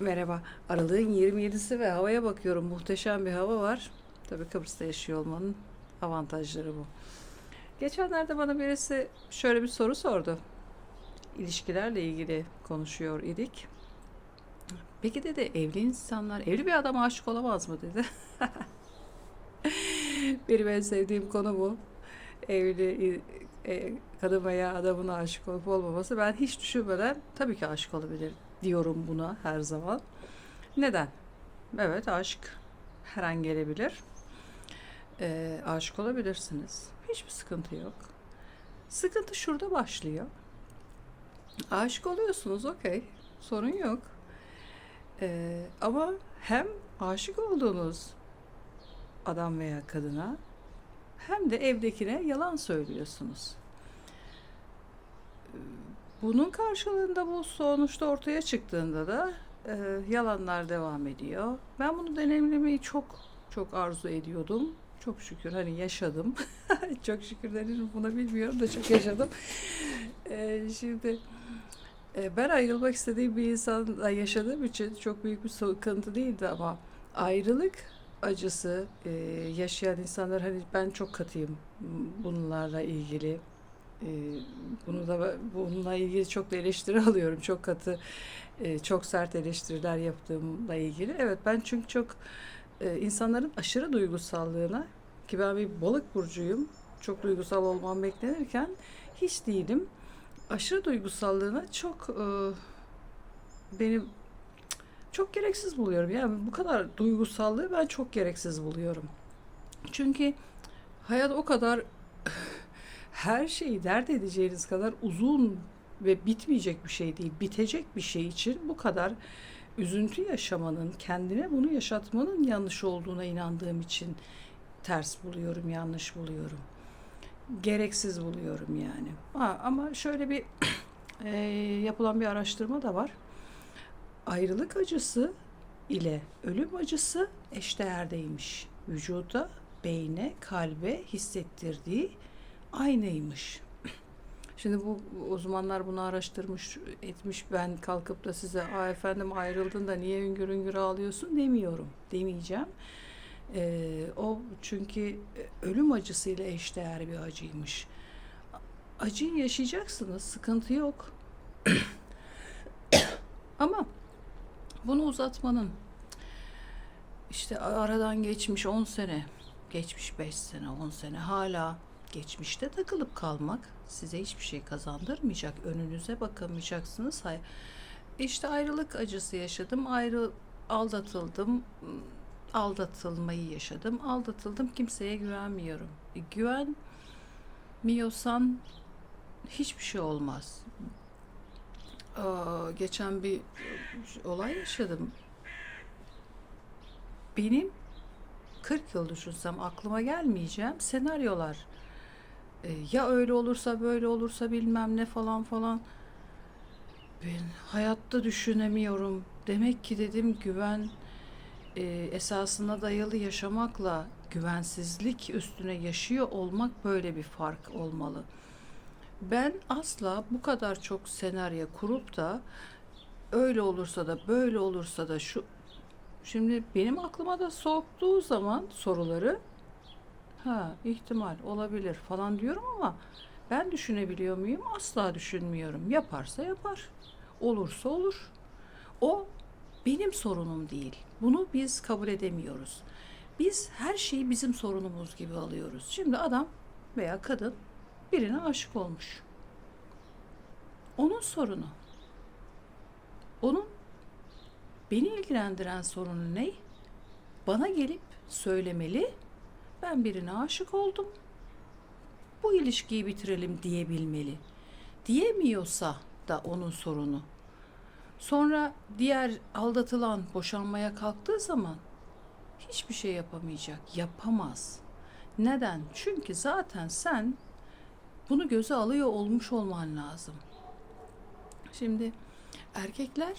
Merhaba. Aralığın 27'si ve havaya bakıyorum. Muhteşem bir hava var. Tabii Kıbrıs'ta yaşıyor olmanın avantajları bu. Geçenlerde bana birisi şöyle bir soru sordu. İlişkilerle ilgili konuşuyor idik. Peki dedi evli insanlar, evli bir adam aşık olamaz mı dedi. Benim en sevdiğim konu bu. Evli e, kadın veya adamın aşık olup olmaması. Ben hiç düşünmeden tabii ki aşık olabilir diyorum buna her zaman. Neden? Evet aşk her an gelebilir. Ee, aşık olabilirsiniz. Hiçbir sıkıntı yok. Sıkıntı şurada başlıyor. Aşık oluyorsunuz okey. Sorun yok. Ee, ama hem aşık olduğunuz adam veya kadına hem de evdekine yalan söylüyorsunuz. Bunun karşılığında bu sonuçta ortaya çıktığında da e, yalanlar devam ediyor. Ben bunu deneyimlemeyi çok çok arzu ediyordum. Çok şükür hani yaşadım. çok şükür denir mi buna bilmiyorum da çok yaşadım. E, şimdi e, ben ayrılmak istediğim bir insanla yaşadığım için çok büyük bir sıkıntı değildi ama ayrılık acısı e, yaşayan insanlar hani ben çok katıyım bunlarla ilgili. E, bunu da bununla ilgili çok da eleştiri alıyorum. Çok katı, e, çok sert eleştiriler yaptığımla ilgili. Evet ben çünkü çok e, insanların aşırı duygusallığına ki ben bir balık burcuyum. Çok duygusal olmam beklenirken hiç değilim. Aşırı duygusallığına çok e, benim çok gereksiz buluyorum. Yani bu kadar duygusallığı ben çok gereksiz buluyorum. Çünkü hayat o kadar her şeyi dert edeceğiniz kadar uzun ve bitmeyecek bir şey değil. Bitecek bir şey için bu kadar üzüntü yaşamanın, kendine bunu yaşatmanın yanlış olduğuna inandığım için ters buluyorum, yanlış buluyorum. Gereksiz buluyorum yani. Ha, ama şöyle bir e, yapılan bir araştırma da var. Ayrılık acısı ile ölüm acısı eşdeğerdeymiş. Vücuda, beyne, kalbe hissettirdiği aynıymış. Şimdi bu uzmanlar bunu araştırmış, etmiş. Ben kalkıp da size Aa efendim ayrıldın da niye üngür üngür ağlıyorsun demiyorum. Demeyeceğim. Ee, o çünkü ölüm acısıyla eşdeğer bir acıymış. Acıyı yaşayacaksınız, sıkıntı yok. Ama bunu uzatmanın işte aradan geçmiş 10 sene, geçmiş 5 sene, 10 sene hala geçmişte takılıp kalmak size hiçbir şey kazandırmayacak. Önünüze bakamayacaksınız. İşte ayrılık acısı yaşadım. Ayrı aldatıldım. Aldatılmayı yaşadım. Aldatıldım. Kimseye güvenmiyorum. E, güvenmiyorsan hiçbir şey olmaz. Aa, geçen bir olay yaşadım. Benim 40 yıl düşünsem aklıma gelmeyeceğim senaryolar. E, ya öyle olursa böyle olursa bilmem ne falan falan. Ben hayatta düşünemiyorum. Demek ki dedim güven e, esasına dayalı yaşamakla güvensizlik üstüne yaşıyor olmak böyle bir fark olmalı. Ben asla bu kadar çok senaryo kurup da öyle olursa da böyle olursa da şu şimdi benim aklıma da soktuğu zaman soruları ha ihtimal olabilir falan diyorum ama ben düşünebiliyor muyum? Asla düşünmüyorum. Yaparsa yapar. Olursa olur. O benim sorunum değil. Bunu biz kabul edemiyoruz. Biz her şeyi bizim sorunumuz gibi alıyoruz. Şimdi adam veya kadın birine aşık olmuş. Onun sorunu. Onun beni ilgilendiren sorunu ne? Bana gelip söylemeli. Ben birine aşık oldum. Bu ilişkiyi bitirelim diyebilmeli. Diyemiyorsa da onun sorunu. Sonra diğer aldatılan boşanmaya kalktığı zaman hiçbir şey yapamayacak. Yapamaz. Neden? Çünkü zaten sen bunu göze alıyor olmuş olman lazım. Şimdi erkekler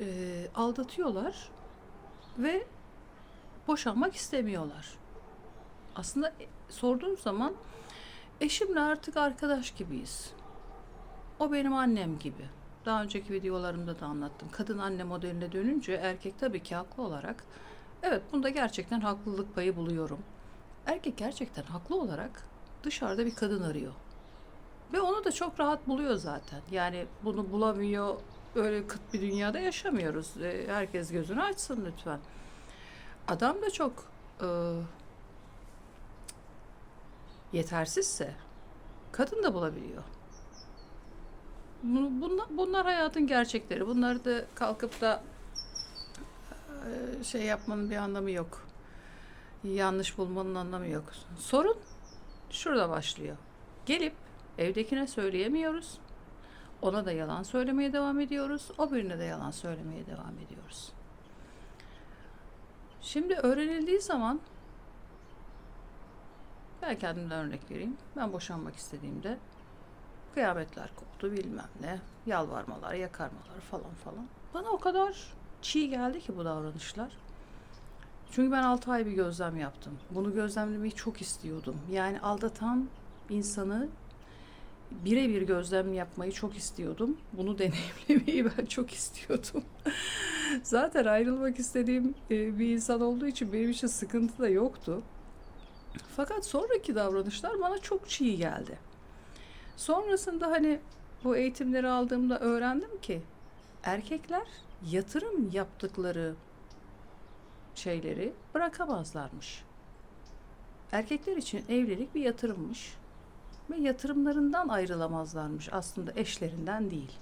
e, aldatıyorlar ve boşanmak istemiyorlar. Aslında e, sorduğum zaman eşimle artık arkadaş gibiyiz. O benim annem gibi. daha önceki videolarımda da anlattım. Kadın anne modeline dönünce erkek tabii ki haklı olarak evet bunda gerçekten haklılık payı buluyorum. Erkek gerçekten haklı olarak dışarıda bir kadın arıyor. Ve onu da çok rahat buluyor zaten. Yani bunu bulamıyor, öyle kıt bir dünyada yaşamıyoruz. E, Herkes gözünü açsın lütfen. Adam da çok e, yetersizse kadın da bulabiliyor. Bu- Bunlar, bunlar hayatın gerçekleri. Bunları da kalkıp da e, şey yapmanın bir anlamı yok. Yanlış bulmanın anlamı yok. Sorun şurada başlıyor. Gelip evdekine söyleyemiyoruz. Ona da yalan söylemeye devam ediyoruz. O birine de yalan söylemeye devam ediyoruz. Şimdi öğrenildiği zaman ben kendimden örnek vereyim. Ben boşanmak istediğimde kıyametler koptu bilmem ne. Yalvarmalar, yakarmalar falan falan. Bana o kadar çiğ geldi ki bu davranışlar. Çünkü ben 6 ay bir gözlem yaptım. Bunu gözlemlemeyi çok istiyordum. Yani aldatan insanı birebir gözlem yapmayı çok istiyordum. Bunu deneyimlemeyi ben çok istiyordum. Zaten ayrılmak istediğim e, bir insan olduğu için benim için sıkıntı da yoktu. Fakat sonraki davranışlar bana çok çiğ geldi. Sonrasında hani bu eğitimleri aldığımda öğrendim ki erkekler yatırım yaptıkları şeyleri bırakamazlarmış. Erkekler için evlilik bir yatırımmış ve yatırımlarından ayrılamazlarmış aslında eşlerinden değil.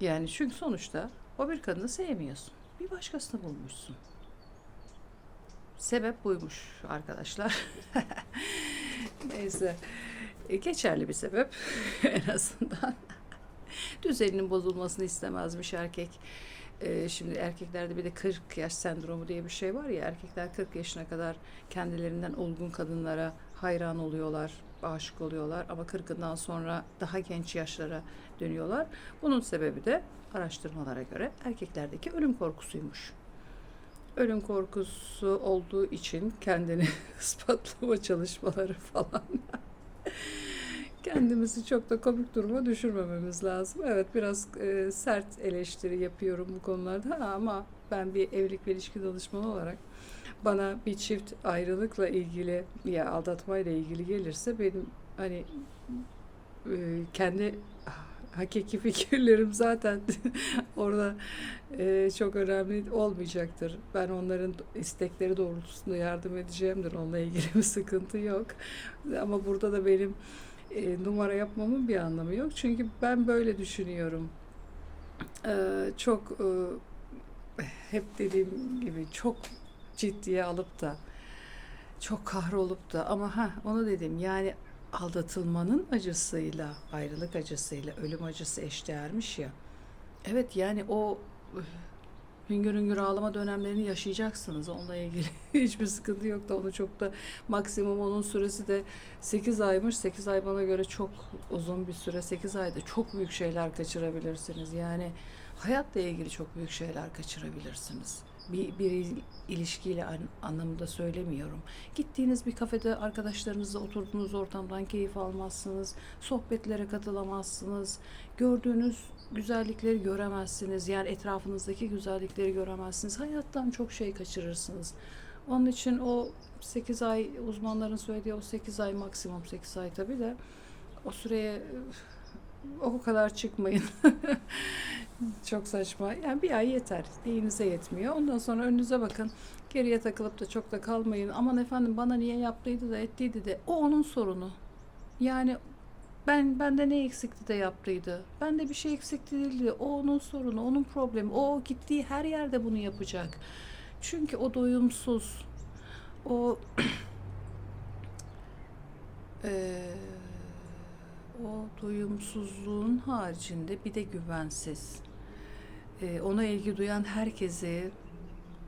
Yani çünkü sonuçta o bir kadını sevmiyorsun. Bir başkasını bulmuşsun. Sebep buymuş arkadaşlar. Neyse. E, geçerli bir sebep en azından. Düzeninin bozulmasını istemezmiş erkek. E, şimdi erkeklerde bir de 40 yaş sendromu diye bir şey var ya erkekler 40 yaşına kadar kendilerinden olgun kadınlara hayran oluyorlar, aşık oluyorlar ama 40'ından sonra daha genç yaşlara dönüyorlar. Bunun sebebi de araştırmalara göre erkeklerdeki ölüm korkusuymuş. Ölüm korkusu olduğu için kendini ispatlama çalışmaları falan. Kendimizi çok da komik duruma düşürmememiz lazım. Evet biraz e, sert eleştiri yapıyorum bu konularda ama ben bir evlilik ve ilişki danışmanı olarak bana bir çift ayrılıkla ilgili ya aldatmayla ilgili gelirse benim hani e, kendi hakiki fikirlerim zaten orada e, çok önemli olmayacaktır. Ben onların istekleri doğrultusunda yardım edeceğimdir. Onunla ilgili bir sıkıntı yok. Ama burada da benim e, numara yapmamın bir anlamı yok. Çünkü ben böyle düşünüyorum. E, çok e, hep dediğim gibi çok ciddiye alıp da çok kahrolup da ama ha onu dedim yani aldatılmanın acısıyla, ayrılık acısıyla ölüm acısı eşdeğermiş ya. Evet yani o hüngür hüngür ağlama dönemlerini yaşayacaksınız. Onunla ilgili hiçbir sıkıntı yok da onu çok da maksimum onun süresi de 8 aymış. 8 ay bana göre çok uzun bir süre. 8 ayda çok büyük şeyler kaçırabilirsiniz. Yani hayatla ilgili çok büyük şeyler kaçırabilirsiniz. Bir, bir il- ilişkiyle an, anlamında söylemiyorum. Gittiğiniz bir kafede arkadaşlarınızla oturduğunuz ortamdan keyif almazsınız. Sohbetlere katılamazsınız. Gördüğünüz güzellikleri göremezsiniz. Yani etrafınızdaki güzellikleri göremezsiniz. Hayattan çok şey kaçırırsınız. Onun için o 8 ay uzmanların söylediği o 8 ay maksimum 8 ay tabii de o süreye o kadar çıkmayın. çok saçma. Yani bir ay yeter. Değinize yetmiyor. Ondan sonra önünüze bakın. Geriye takılıp da çok da kalmayın. Aman efendim bana niye yaptıydı da ettiydi de. O onun sorunu. Yani ben bende ne eksikti de yaptıydı. Bende bir şey eksikti değildi. O onun sorunu, onun problemi. O gittiği her yerde bunu yapacak. Çünkü o doyumsuz. O o doyumsuzluğun haricinde bir de güvensiz. Eee, ona ilgi duyan herkesi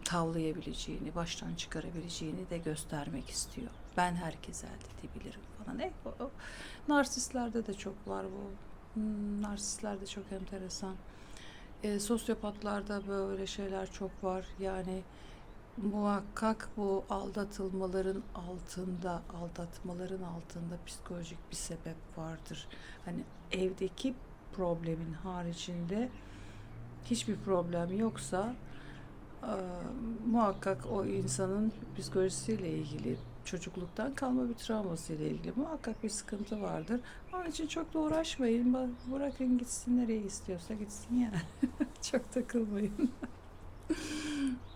tavlayabileceğini, baştan çıkarabileceğini de göstermek istiyor. Ben herkese elde edebilirim falan. E, o, o, narsistlerde de çok var bu. Hmm, narsistler de çok enteresan. E, sosyopatlarda böyle şeyler çok var. Yani muhakkak bu aldatılmaların altında, aldatmaların altında psikolojik bir sebep vardır. Hani evdeki problemin haricinde hiçbir problem yoksa e, muhakkak o insanın psikolojisiyle ilgili çocukluktan kalma bir travmasıyla ilgili muhakkak bir sıkıntı vardır. Onun için çok da uğraşmayın. Bırakın gitsin nereye istiyorsa gitsin yani. çok takılmayın.